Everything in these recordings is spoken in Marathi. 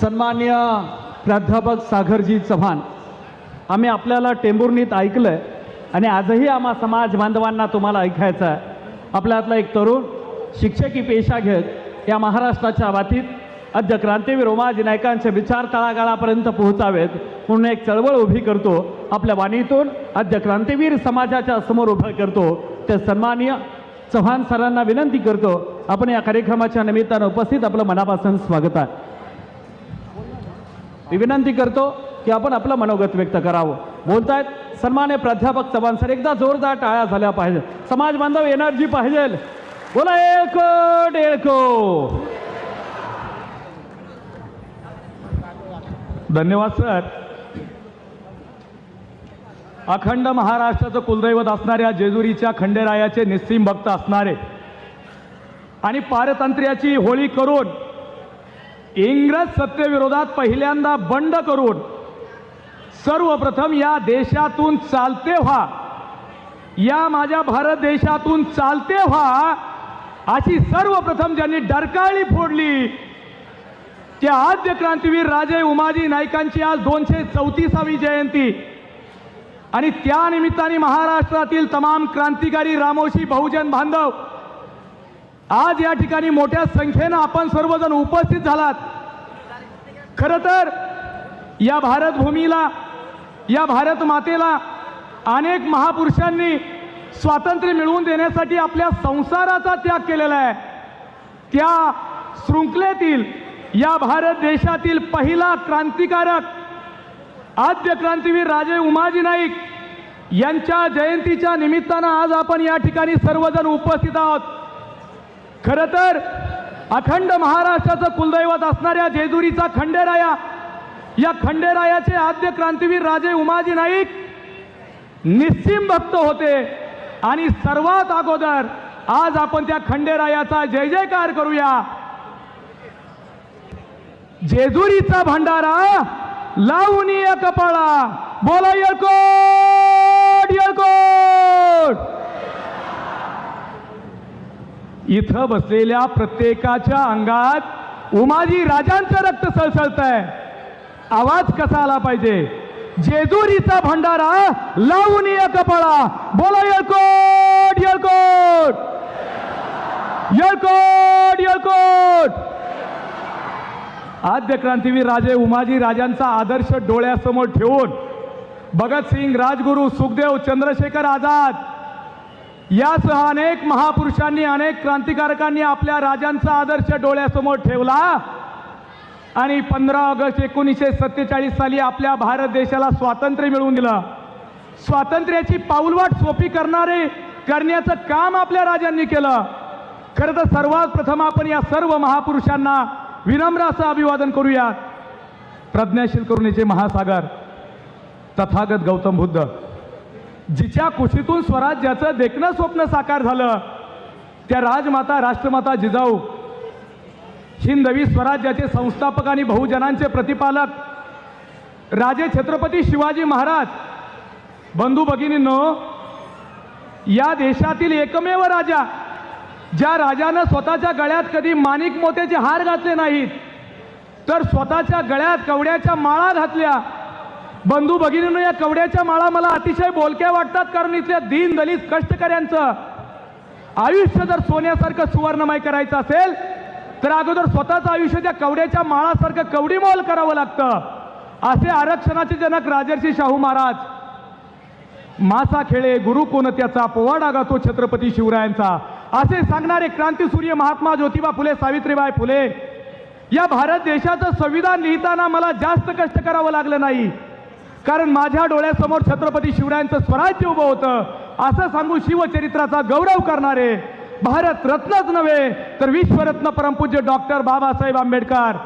सन्मान्य प्राध्यापक सागरजी चव्हाण. आम्ही आपल्याला टेंभुर्णीत ऐकलं आहे आणि आजही आम्हा समाज बांधवांना तुम्हाला ऐकायचं आहे. आपल्यातला एक तरुण शिक्षकी पेशा घेत या महाराष्ट्राच्या बाबतीत अद्य क्रांतीवीर उमाजी नायकांचे विचार तळागाळापर्यंत पोहोचावेत म्हणून एक चळवळ उभी करतो. आपल्या वाणीतून अद्य क्रांतीवीर समाजाच्या समोर उभं करतो. ते सन्माननीय चव्हाण सरांना विनंती करतो. आपण या कार्यक्रमाच्या निमित्तानं उपस्थित आपलं मनापासून स्वागत आहे. मी विनंती करतो की आपण आपलं मनोगत व्यक्त करावं. बोलतायत सन्मान्य प्राध्यापक चव्हाण सर एकदा जोरदार टाळ्या झाल्या पाहिजे समाज बांधव एनर्जी पाहिजे. बोला एळको डेळको धन्यवाद सर. अखंड महाराष्ट्राचं कुलदैवत असणाऱ्या जेजुरीच्या खंडेरायाचे निस्सीम भक्त असणारे आणि पारतंत्र्याची होळी करून इंग्रज सत्तेविरोधात पहिल्यांदा बंड करून सर्वप्रथम या देशातून चालते व्हा. या माझ्या भारत देशातून चालते व्हा. अशी सर्वप्रथम ज्यांनी डरकाळी फोडली त्या आद्य क्रांतीवीर राजे उमाजी नाईकांची आज दोनशे चौतीसावी जयंती. आणि त्यानिमित्ताने महाराष्ट्रातील तमाम क्रांतिकारी रामोशी बहुजन बांधव आज या ठिकाणी मोठ्या संख्येनं आपण सर्वजण उपस्थित झालात. खरं तर या भारत भूमीला या भारत मातेला अनेक महापुरुषांनी स्वातंत्र्य मिळवून देण्यासाठी आपल्या संसाराचा त्याग केलेला आहे. त्या शृंखलेतील या भारत देशातील पहिला क्रांतिकारक आद्य क्रांतीवीर राजे उमाजी नाईक यांच्या जयंतीच्या निमित्तानं आज आपण या ठिकाणी सर्वजण उपस्थित आहोत. खरं तर अखंड महाराष्ट्राचं कुलदैवत असणाऱ्या जेजुरीचा खंडेराया या खंडेरायाचे आद्य क्रांतीवीर राजे उमाजी नाईक निस्सिम भक्त होते. आणि सर्वात अगोदर आज आपण त्या खंडेरायाचा जय जयकार करूया. जेजुरीचा भंडारा लावून ये कपाळा. बोला येळकोट येळकोट इथं बसलेल्या प्रत्येकाच्या अंगात उमाजी राजांचं रक्त सळसळत आहे आवाज कसा आला पाहिजे? जेजुरीचा भंडारा लावून या कपाळा बोला येळकोट येळकोट. येळकोट येळकोट. आद्य क्रांतीवीर राजे उमाजी राजांचा आदर्श डोळ्यासमोर ठेवून भगतसिंग राजगुरू सुखदेव चंद्रशेखर आझाद यासह अनेक महापुरुषांनी अनेक क्रांतिकारकांनी आपल्या राजांचा आदर्श डोळ्यासमोर ठेवला. आणि पंधरा ऑगस्ट एकोणीसशे सत्तेचाळीस साली आपल्या भारत देशाला स्वातंत्र्य मिळवून दिलं. स्वातंत्र्याची पाऊलवाट सोपी करणारे करण्याचं काम आपल्या राजांनी केलं. खरं तर सर्वात प्रथम आपण या सर्व महापुरुषांना विनम्र असं अभिवादन करूया. प्रज्ञाशील करुणेचे महासागर. तथागत गौतम बुद्ध. जिच्या कुशीतून स्वराज्याचं देखणं स्वप्न साकार झालं त्या राजमाता राष्ट्रमाता जिजाऊ हिंदवी स्वराज्याचे संस्थापक आणि बहुजनांचे प्रतिपालक राजे छत्रपती शिवाजी महाराज बंधू भगिनींनो या देशातील एकमेव राजा ज्या राजानं स्वतःच्या गळ्यात कधी माणिक मोत्याचे हार घातले नाहीत तर स्वतःच्या गळ्यात कवड्याच्या माळा घातल्या बंधू भगिनीनं या कवड्याच्या माळा मला अतिशय बोलक्या वाटतात कारण इथल्या दीन दलित कष्टकऱ्यांचं आयुष्य जर सोन्यासारखं सुवर्णमय करायचं असेल तर अगोदर स्वतःचं आयुष्य त्या कवड्याच्या माळासारखं कवडीमोल करावं लागतं. असे आरक्षणाचे जनक राजर्षी शाहू महाराज मासा खेळे गुरु कोण त्याचा पोवाडा गातो छत्रपती शिवरायांचा. असे सांगणारे क्रांतीसूर्य महात्मा ज्योतिबा फुले सावित्रीबाई फुले या भारत देशाचं संविधान लिहिताना मला जास्त कष्ट करावं लागलं नाही. कारण माझ्या डोळ्यासमोर छत्रपती शिवरायांचं स्वराज्य उभं होतं. असं सांगू शिवचरित्राचा गौरव करणारे भारत रत्नच नव्हे तर विश्वरत्न परमपूज्य डॉक्टर बाबासाहेब आंबेडकर.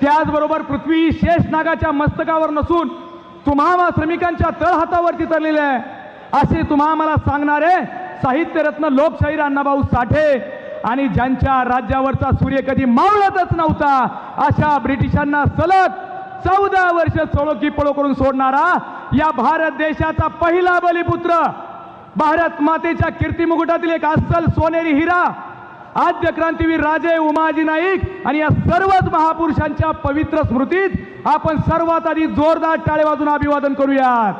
त्याचबरोबर पृथ्वी शेष नागाच्या मस्तकावर नसून तुम्हा श्रमिकांच्या तळहातावरती तरलेले आहे. असे तुम्हा मला सांगणारे साहित्यरत्न लोकशाहीर अण्णाभाऊ साठे आणि ज्यांच्या राज्यावरचा सूर्य कधी मावळतच नव्हता अशा ब्रिटिशांना सलग चौदा वर्ष सोळोकी पळो करून सोडणारा या भारत देशाचा पहिला बलिपुत्र भारत मातेच्या कीर्तिमुकुटातील एक अस्सल सोनेरी हिरा आद्य क्रांतीवीर राजे उमाजी नाईक आणि या सर्वच महापुरुषांच्या पवित्र स्मृतीत आपण सर्वात आधी जोरदार टाळे वाजून अभिवादन करूयात.